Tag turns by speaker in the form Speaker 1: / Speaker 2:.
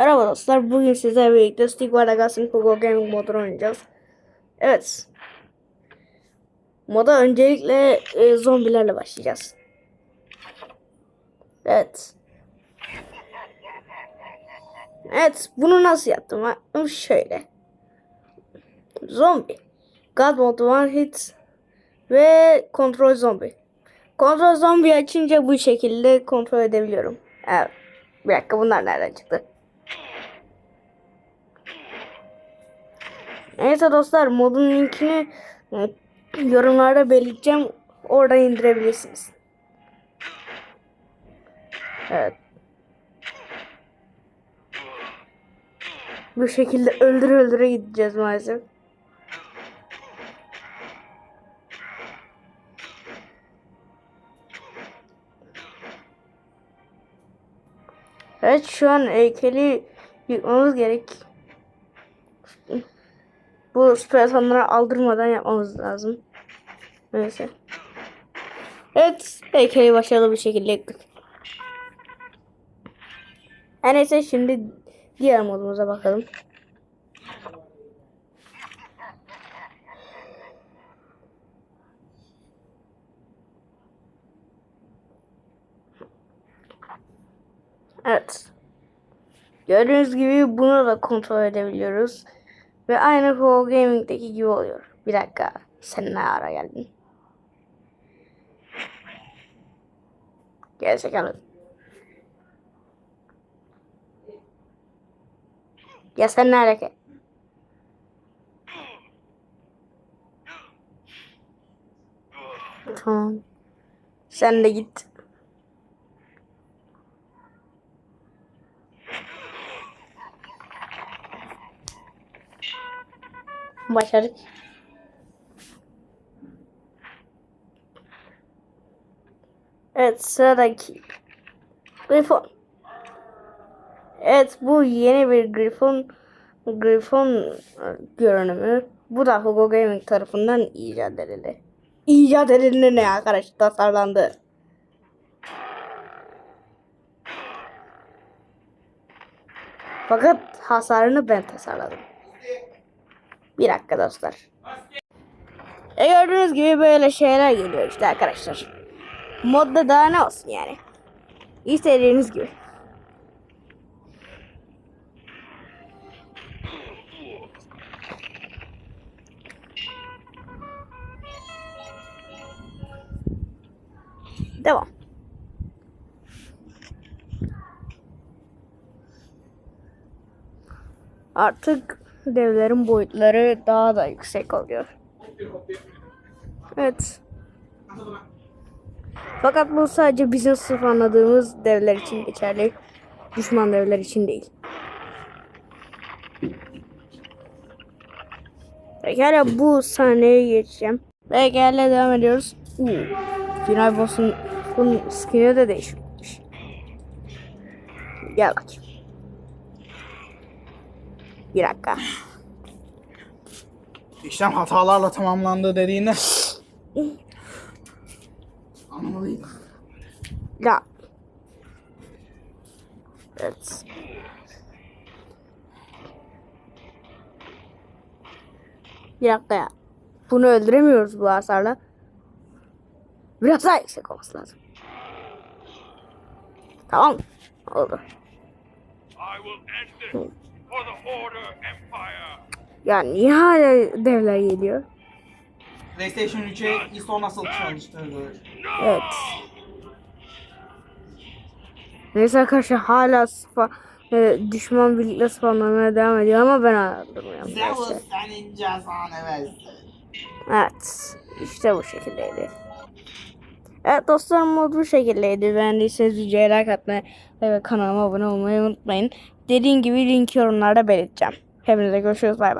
Speaker 1: Merhaba dostlar. Bugün sizlerle birlikte Stick Legacy'nin Pogo Gaming modunu oynayacağız. Evet. Moda öncelikle e, zombilerle başlayacağız. Evet. Evet. Bunu nasıl yaptım? ha? Şöyle. Zombi. God Mode One Hit ve Control Zombie. Kontrol zombi açınca bu şekilde kontrol edebiliyorum. Evet. Bir dakika bunlar nereden çıktı? Neyse dostlar modun linkini e, yorumlarda belirteceğim. Oradan indirebilirsiniz. Evet. Bu şekilde öldüre öldüre gideceğiz maalesef. Evet şu an heykeli yıkmamız gerek. Bu speratonları aldırmadan yapmamız lazım. Neyse. Evet heykeli başarılı bir şekilde. Her neyse şimdi diğer modumuza bakalım. Evet. Gördüğünüz gibi bunu da kontrol edebiliyoruz. Ve aynı Pro Gaming'deki gibi oluyor. Bir dakika. Sen ne ara geldin? Gerizekalı. Ya sen ne alaka? Tamam. Sen de git. Başardık. Evet sıradaki Griffon. Evet bu yeni bir Griffon Griffon e, görünümü. Bu da Hugo Gaming tarafından icat edildi. İcat edildi ne arkadaş tasarlandı. Fakat hasarını ben tasarladım. Bir dakika dostlar. E gördüğünüz gibi böyle şeyler geliyor işte arkadaşlar. Modda daha ne olsun yani. İstediğiniz gibi. Devam. Artık devlerin boyutları daha da yüksek oluyor. Evet. Fakat bu sadece bizim sırf anladığımız devler için geçerli. Düşman devler için değil. Pekala bu sahneye geçeceğim. Pekala devam ediyoruz. Uu, final boss'un skin'i de değişmiş. Gel bakayım. Bir dakika.
Speaker 2: İşlem hatalarla tamamlandı dediğinde anlamalıydım.
Speaker 1: Ya. Evet. Bir dakika ya. Bunu öldüremiyoruz bu hasarla. Biraz daha yüksek olması lazım. Tamam. Oldu.
Speaker 3: I will end this for the Order Empire.
Speaker 1: Ya niye hala devler geliyor?
Speaker 2: PlayStation 3'e ISO nasıl çalıştırılır?
Speaker 1: Evet. Neyse arkadaşlar hala spa, e, düşman birlikte spamlamaya devam ediyor ama ben anlamıyorum.
Speaker 2: Zeus senin cezanı versin.
Speaker 1: Evet. İşte bu şekildeydi. Evet dostlarım mod bu şekildeydi. Beğendiyseniz videoya like atmayı ve kanalıma abone olmayı unutmayın. Dediğim gibi linki yorumlarda belirteceğim. Hepinize görüşürüz. Bay bay.